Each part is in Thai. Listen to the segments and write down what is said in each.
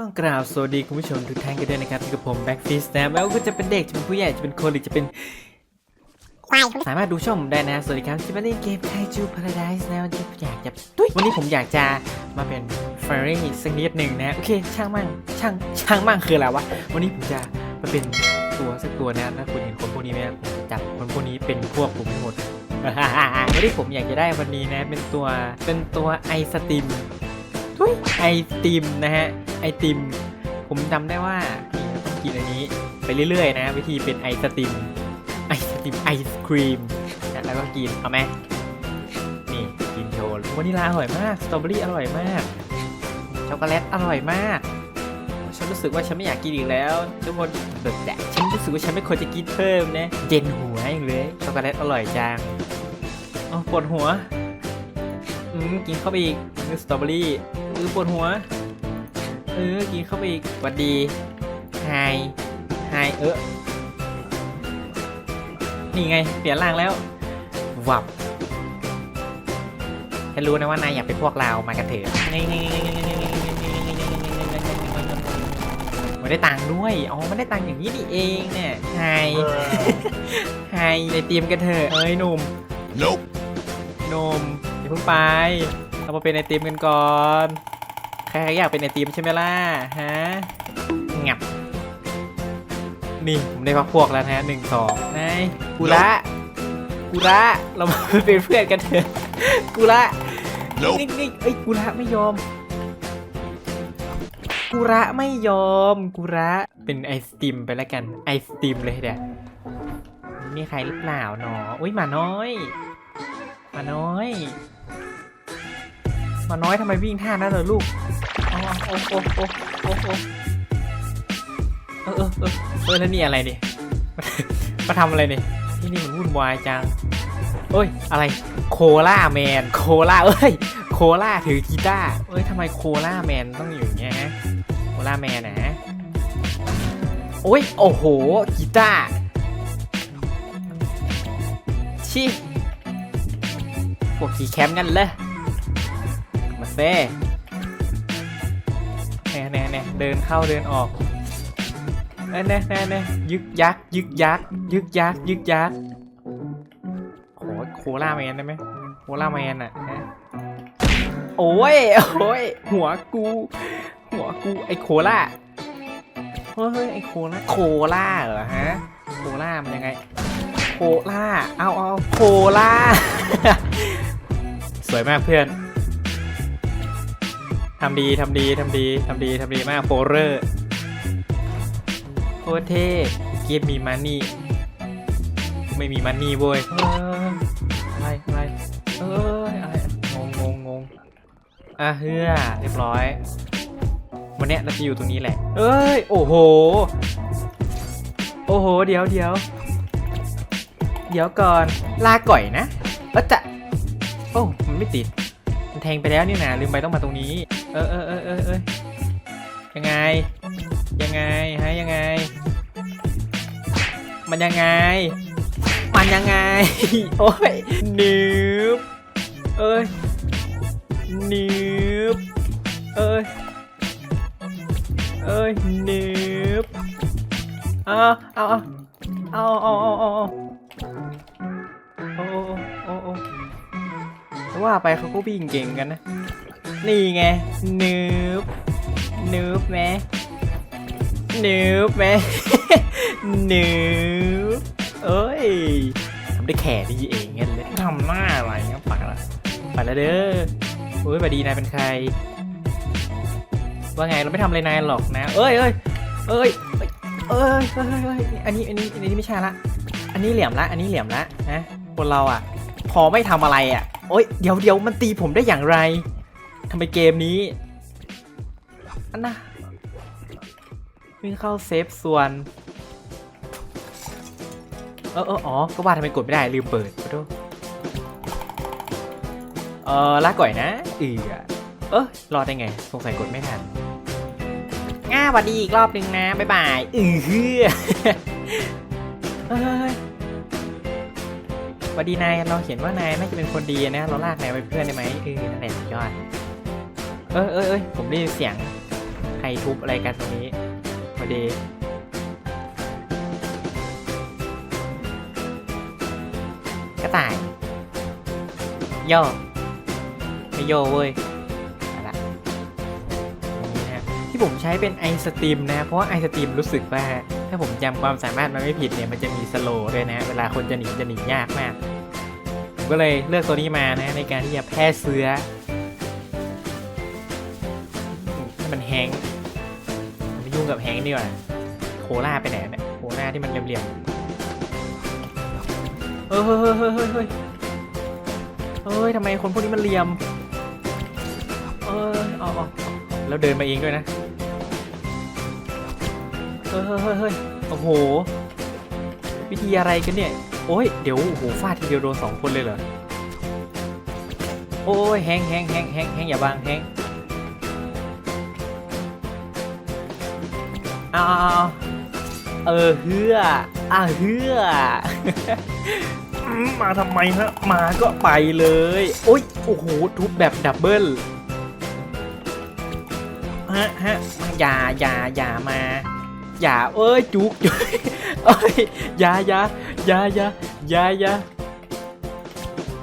ต้องกราบสวัสดีคุณผู้ชมทุกท่านกันด้วยนะครับที่กับผมแบ็กฟิสนะไม่ว่าจะเป็นเด็กจะเป็นผู้ใหญ่จะเป็นคนหรือจะเป็นควายสามารถดูช่องผมได้นะสวัสดีครับที่มาเล่นเกมไคจูพาราไดส์นะวันนี้ผมอยากจะวันนี้ผมอยากจะมาเป็นเฟรรี่สักนิดหนึ่งนะโอเคช่างมั่งช่างช่างมั่งคืออะไรวะวันนี้ผมจะมาเป็นตัวสักตัวนะถ้าคุณเห็นคนพวกนี้ไหมจะจับคนพวกนี้เป็นพวกผมให้หมดวันนี้ผมอยากจะได้วันนี้นะ เป็นตัวเป็นตัวไอสติม ทุยไอติมนะฮะ ไอติม ผมจำได้ว่านี่ต้องกินอันนี้ ไปเรื่อยๆนะ วิธีเป็นไอสติม ไอศครีมไอศครีมนะแล้วก็กิน เอาไหมนี่กินโชว์วานิลาอร่อยมาก สตรอเบอรี่อร่อยมาก ช็อกโกแลตอร่อยมาก ฉันรู้สึกว่าฉันไม่อยากกินอีกแล้ว ทุกคนแบบแดะฉันรู้สึกว่าฉันไม่ควรจะกินเพิ่มนะเย็นหัวอย่างเลย ช็อกโกแลตอร่อยจังอ๋อปวดหัว อืม กินเข้าไปอีกนี่สตรอเบอรี่ เออปวดหัว เออ กินเข้าไปอีกหวัดดีไฮไฮเออ นี่ไง เปลี่ยนร่างแล้ว วับฉันรู้นะว่านายอยากเป็นพวกเรา มากันเถอะไม่ได้ตังค์ด้วย อ๋อไม่ได้ตังค์อย่างนี้นี่เองเนี่ยไฮไฮไปเตรียมกันเถอะเอ้ยหนุ่ม Nope. หนุ่มอย่าเพิ่งไป เรามาเป็นไอติมกันก่อน ใครๆอยากเป็นไอติมใช่ไหมล่ะฮะงับ นี่ผมได้พักพวกแล้วนะฮะหนึ่งสองนายกูระกูระเรามาเป็นเพื่อนกันเถอะกูระ Nope. นี่นี่เอ้ยกูระไม่ยอมกูระไม่ยอมกูระเป็นไอศติมไปแล้วกันไอศติมเลยเดี๋ยวมีใครหรือเปล่าหนออุ้ยหมาน้อยหมาน้อยห มาน้อยทำไมวิ่งท่านั้นเลยลูกโอ้โอ้โอ้โอ้โอ้เออเออเออเออแล้วนี่อะไรเนี่ยมาทำอะไรเนี่ยที่นี่มันวุ่นวายจังเอ้ย อะไรโคล่าแมน โคล่าเอ้ย โคล่าถือกีตาร์เอ้ยทำไมโคล่าแมนต้องอยู่อย่างเงี้ยฮะโคล่าแมนนะโอ้ย โอ้โห กีตาร์ชิพวกขี่แคมป์กันเลย เซ่แน่แน่แน่เดินเข้าเดินออกแน่แน่แน่แน่ยึกยักยึกยักยึกยักยึกยักโอ้ยโคล่าแมนได้ไหมโคล่าแมนอะนะโอ้ยโอ้ยหัวกู หัวกูไอโคล่าเฮ้ยไอโคล่าโคล่าเหรอฮะโคล่ามันยังไงโคล่าเอาเอาโคล่าสวยมากเพื่อนำดีทำดีทำดีทำดีทำดีมากโฟเรอร์โคตรเท่เกมมีมันนี่ไม่มีมันนี่เว้ยเอ้ยอะไรอะไรเอ้ยอะไรงงงงงงอะเฮือเรียบร้อย วันเนี้ยเราจะอยู่ตรงนี้แหละ เอ้ย โอ้โห โอ้โห เดี๋ยวเดี๋ยวเดี๋ยวก่อนลาก่อยนะเออจะโอ้มันไม่ติดมันแทงไปแล้วนี่นะลืมไปต้องมาตรงนี้ ออเออเออเออเออยังไง ยังไงฮะยังไง มันยังไง มันยังไง โอ้ยนิบเอ้ยนิบเอ้ยเอ้ยนิบเอาเอาเอาเอาเอาเอาโอ้โอ้โอ้ว่าไปเขาก็วิ่งเก่งกันนะ นี่ไงนิบนิบไหมนิบไหมนิบเอ้ยทำได้แค่นี้เองเงั้นเลยทำหน้าอะไรเงี้ยไปละไปแล้วเด้อโอ้ยสวัสดีนายเป็นใคร ว่าไงเราไม่ทำอะไรนายหรอกนะเอ้ยเอ้ยเอ้ยเอ้ยเอ้ยเอ้ยเอ้ยอันนี้อันนี้อันนี้ไม่ใช่ละ อันนี้เหลี่ยมละ อันนี้เหลี่ยมละนะคนเราอะ พอไม่ทำอะไรอะโอ้ยเดี๋ยวเดี๋ยวมันตีผมได้อย่างไร ทำไมเกมนี้อันน่ะวิ่งเข้าเซฟส่วน เออเอออ๋อ ก็ว่าทำไมกดไม่ได้ ลืมเปิดขอโทษเออลาก่อยนะ เอือเออรอได้ไง สงสัยกดไม่ทันง่าวัสดีอีกรอบหนึ่งนะ บ๊ายบายอือเฮ้ยวัสดีนายเราเขียนว่านายน่าจะเป็นคนดีนะ เราลากนายไปเป็นเพื่อนได้ไหมเออนั่นแหละยอด เออเออเอ้ยผมได้ยินเสียงใครทุบอะไรกันตรงนี้พอดีกระต่ายโย่ไม่โย่เว้ยละนี่นะที่ผมใช้เป็นไอสตรีมนะ เพราะว่าไอสตรีมรู้สึกว่า ถ้าผมจำความสามารถมันไม่ผิดเนี่ย มันจะมีสโลด้วยนะ เวลาคนจะหนีจะหนียากมาก ผมก็เลยเลือกตัวนี้มานะ ในการที่จะแพร่เชื้อ ให้มันแห้งไม่ยุ่งกับแห้งดีกว่าโคล่าไปไหนเนี่ยโคล่าที่มันเหลี่ยมๆเฮ้ยเฮ้ยเฮ้ยเฮ้ยเฮ้ยเฮ้ยทำไมคนพวกนี้มันเหลี่ยมเออเอาเออาแล้วเดินมาเองด้วยนะ เฮ้ยเฮ้ยเฮ้ยโอ้โห วิธีอะไรกันเนี่ย โอ้ย เดี๋ยวโอ้โหฟาดทีเดียวโดนสองคนเลยเหรอ โอ้ยแฮงแฮงแฮงแฮงแฮงอย่าบังแฮง เอาเอาเอาเออเฮืออะเฮืออืมมาทำไมฮะ มาก็ไปเลย โอ้ย โอ้โห ทุบแบบดับเบิล ฮะฮะอย่าอย่าอย่ามา อย่าเอ้ย จุกจุกเอ้ยอย่าอย่าอย่าอย่าอย่าอย่า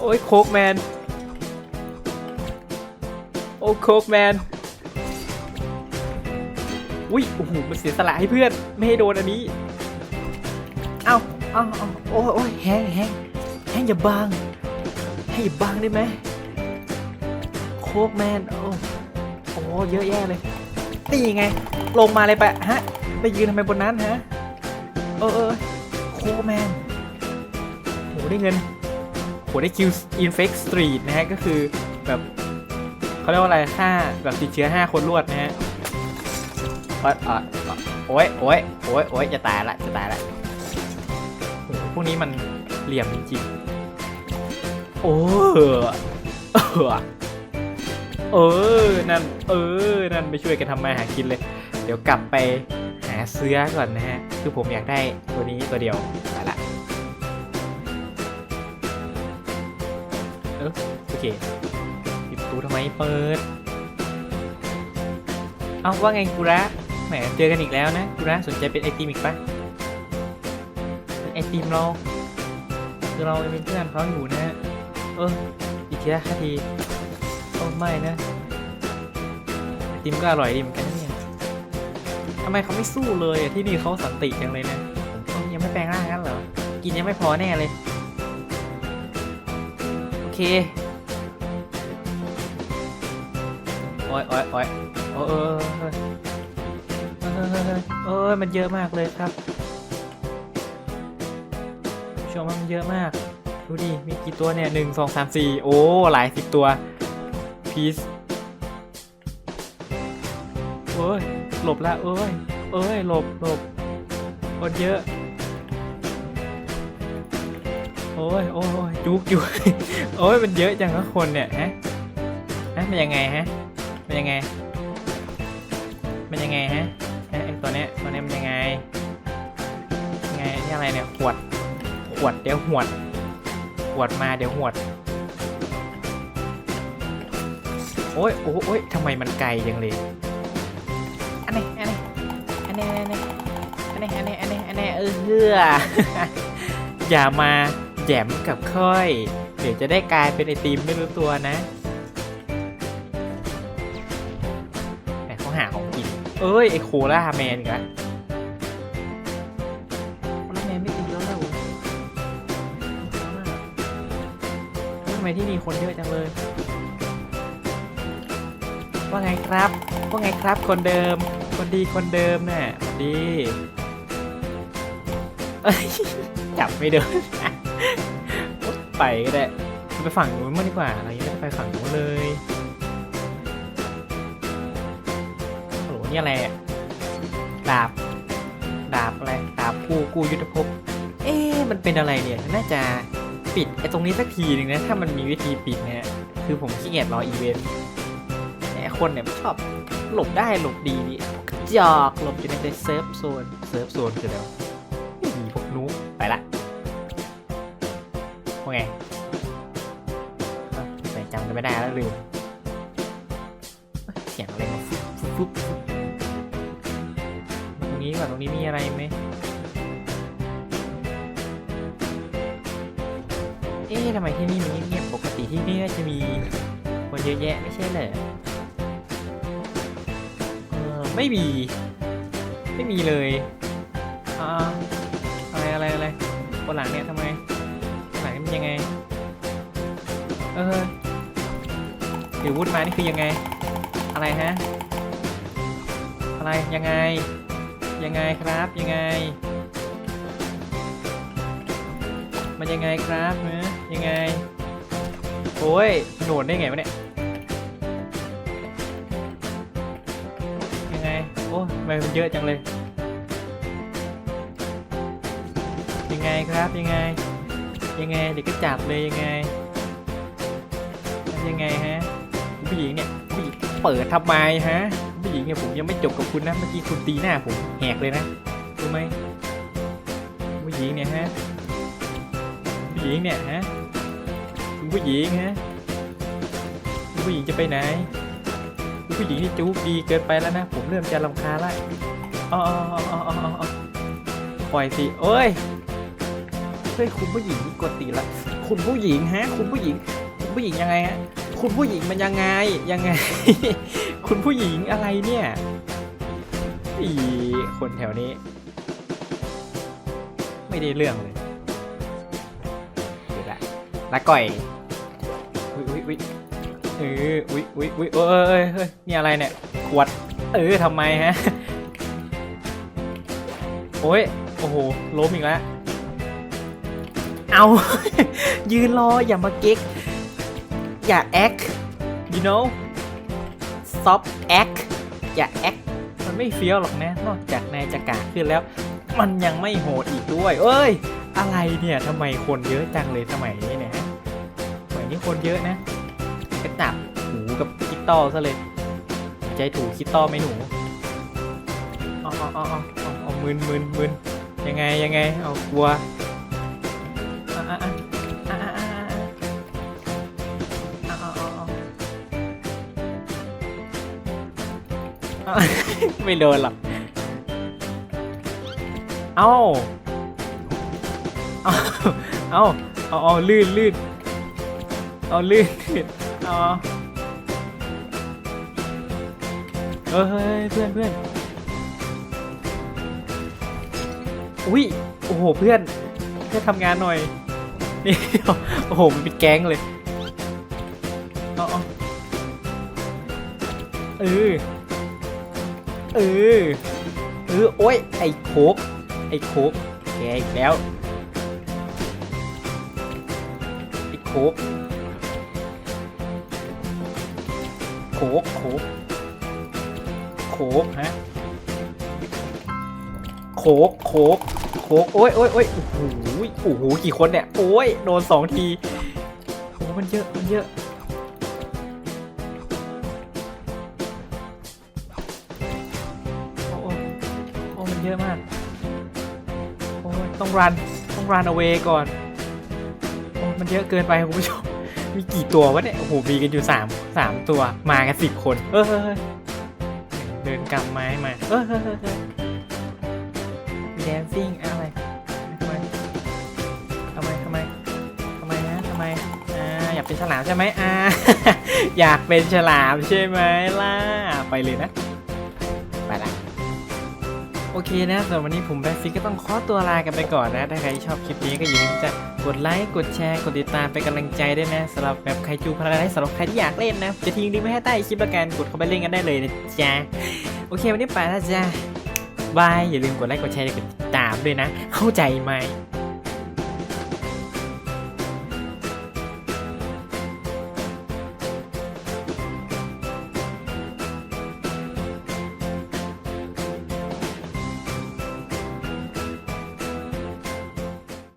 โอ้ย โคกแมน โอ้โคกแมน อุ้ยโอ้โหมันเสียสละให้เพื่อน ไม่ให้โดนอันนี้ เอาเอาเอาโอ้ยโอ้ยแฮงแฮงแฮงอย่าบังให้อย่าบังได้ไหมโคกแมนโอ้โอ้เยอะแยะเลยนี่ไง ลงมาเลยปะฮะไปยืนทำไมบนนั้นฮะเออเออโคแมนโหได้เงินโหได้คิวอินเฟกสตรีทนะฮะก็คือแบบเขาเรียกว่าอะไรค่าแบบติดเชื้อ 5 คนรวดนะฮะ โอ๊ยโอ๊ยโอ้ยโอ้ยโอ้ยจะตายละจะตายละโหพวกนี้มันเหลี่ยมจริงๆโอ้เออเออ นั่น เออ นั่นไปช่วยกันทำมาหากินเลย เดี๋ยวกลับไปหาเสื้อก่อนนะฮะ คือผมอยากได้ตัวนี้ตัวเดียวไปละเออโอเคปิดประตูทำไมเปิด เอาว่าไงกุระ แหมเจอกันอีกแล้วนะกุระสนใจเป็นไอติมอีกปะเป็นไอติมเราคือเราเป็นเพื่อนเขาอยู่นะฮะเอออีกทีละทีโอ้ไม่นะไอติมก็อร่อยดีเหมือนกันนะเนี่ยทำไมเขาไม่สู้เลยที่นี่เขาสันติจังเลยนะยังไม่แปลงร่างงั้นเหรอ กินยังไม่พอแน่เลย โอเคโอ้ยโอ้ยโอ้ยโอ้ยเออ เออเออเออเออเออมันเยอะมากเลยครับชมว่ามันเยอะมาก ดูดิ มีกี่ตัวเนี่ยหนึ่งสองสามสี่โอ้ หลายสิบตัว พีซโอ้ย หลบละเอ้ย เอ้ย หลบหลบคนเยอะ โอ้ยโอ้ยโอ้ยจุกจุกโอ้ย มันเยอะจังก็คนเนี่ยฮะฮะมันยังไงฮะ มันยังไง มันยังไงฮะ ตัวนี้ตันนี้มันยังไงไงที่อะไรเนี่ยหวดหวดเดี๋ยวหวดหวดมาเดี๋ยวหวดโอ้ยโอ้โอ้ยทำไมมันไกลยังเลยอันนี้อันนี้อันนี้อันนี้อันนี้อันนี้อันนี้เออเฮืออย่ามาแยมกับค่อย เดี๋ยวจะได้กลายเป็นไอติมไม่รู้ตัวนะ เอ้ยไอโคล่าแมนอีกแล้วโคล่าแมนไม่ตีแล้วเหรอทำไมที่นี่คนเยอะจังเลย ว่าไงครับ ว่าไงครับคนเดิม คนดีคนเดิมน่ะสวัสดีเอ้ยจับไม่เดินไปก็ได้ ไปฝั่งนู้นมางดีกว่าอะไรอย่างเงี้ยไปฝั่งนู้นเลย นี่อะไรอะดาบ ดาบอะไร ดาบกู้กู้ยุทธภพ เอ๊ะมันเป็นอะไรเนี่ย น่าจะปิดไอ้ตรงนี้สักทีหนึ่งนะ ถ้ามันมีวิธีปิดเนี่ยคือผมขี้เกียจรออีเวนต์ไอ้คนเนี่ยมันชอบหลบได้หลบดีนี่กระจอกหลบอยู่ในเซิร์ฟโซน เซิร์ฟโซนคือแล้วไม่มีพวกนู้ไปละว่าไงเอ้าแต่จำกันไม่ได้แล้วลืม รงนี้มีอะไรไหมเอ๊ะทำไมที่นี่มันเงียบๆปกติที่นี่น่าจะมีคนเยอะแยะไม่ใช่เหรอเออไม่มี ไม่มีเลยอ่าอะไรอะไรอะไรบนหลังเนี่ยทำไมบนหลังนี่มันยังไง เออถือวุธมานี่คือยังไง อะไรฮะ อะไรยังไง ยังไงครับยังไง มันยังไงครับเนอะยังไง โอ้ยโหนดได้ไงวะเนี่ยยังไงโอ้ยทำไมมันเยอะจังเลย ยังไงครับยังไง ยังไงเดี๋ยวก็จับเลยยังไงยังไงฮะผู้หญิงเนี่ยผู้หญิงเปิดทำไมฮะ ผู้หญิงเนี่ยผมยังไม่จบกับคุณนะเมื่อกี้คุณตีหน้าผมแหกเลยนะรู้ไหมผู้หญิงเนี่ยฮะผู้หญิงเนี่ยฮะคุณผู้หญิงฮะคุณผู้หญิงจะไปไหนคุณผู้หญิงนี่จู๊บดีเกินไปแล้วนะผมเริ่มจะรำคาญละอ๋ออ๋ออ๋ออ๋ออ๋อปล่อยสิโอ้ยเฮ้ยคุณผู้หญิงกดตีละคุณผู้หญิงฮะคุณผู้หญิงคุณผู้หญิงยังไงฮะ คุณผู้หญิงมันยังไงยังไง คุณผู้หญิงอะไรเนี่ยอีคนแถวนี้ ไม่ได้เรื่องเลยเดี๋ยวละละก่อยอุ้ยอุ้ยอุ้ยเอออุ้ยอุ้ยอุ้ยเอ้ยเฮ้ยนี่อะไรเนี่ยขวด เออทำไมฮะโอ้ยโอ้โหล้มอีกแล้วเอายืนรออย่ามาเก๊ก อย่าแอค you know stop act อย่าแอค มันไม่เฟี้ยวหรอกนะ นอกจากนายจะกาขึ้นแล้ว มันยังไม่โหดอีกด้วย เอ้ย อะไรเนี่ยทำไมคนเยอะจังเลยสมัยนี้เนี่ยฮะสมัยนี้คนเยอะนะกระจับหูกับคิตตอซะเลย ใจถูกคิตตอไหมหนูเอาเอาเอาเอาเอาเอามึนมึนมึนยังไงยังไง เอากลัว ไม่โดนหรอก เอาเอาเอาเอาเอาลื่นลื่นเอาลื่นลื่นเอาเฮ้ยเฮ้ยเพื่อนเพื่อนอุ้ยโอ้โหเพื่อนแค่อนทำงานหน่อยนี่โอ้โหมันเป็นแก๊งเลยเอาเอาเออ เออเออโอ้ยไอ้โคกไอ้โคกแกอีกแล้วไอ้โคกโคกโคกโคกฮะโคกโคกโคกโอ้ยโอ้ยโอ้ยโอ้โหโอ้โหกี่คนเนี่ยโอ้ยโดนสองทีโอ้มันเยอะมันเยอะ รันต้องรันเอา a y ก่อนโอ้มันเยอะเกินไปคุณผู้ชมมีกี่ตัววะเนี่ยโอ้โหมีกันอยู่สามสามตัวมากันสิบคน เออเฮ้ยเดินกำไม้มาเออเฮ้ยเฮ้ยเฮ้ยมีแดนซิ่งอะไรทำไมทำไมทำไมทำไมนะทำไมอ่าอยากเป็นฉลามใช่ไหมอ่าอยากเป็นฉลามใช่ไหมล่ะไปเลยนะ อเคนะสำหรับวันนี้ผมแบทฟิกก็ต้องขอตัวลากันไปก่อนนะ ถ้าใครชอบคลิปนี้ก็อย่าลืมจะกดไลค์ กดแชร์ กดติดตามเป็นกำลังใจด้วยนะสำหรับแบบใครจูพาราไดสำหรับใครที่อยากเล่นนะ จะทิ้งลิงก์ไว้ให้ใต้คลิปละกัน กดเข้าไปเล่นกันได้เลยนะจ๊ะ โอเควันนี้ไปแล้วจ้ะบาย อย่าลืมกดไลค์ กดแชร์ กดติดตามด้วยนะ เข้าใจไหม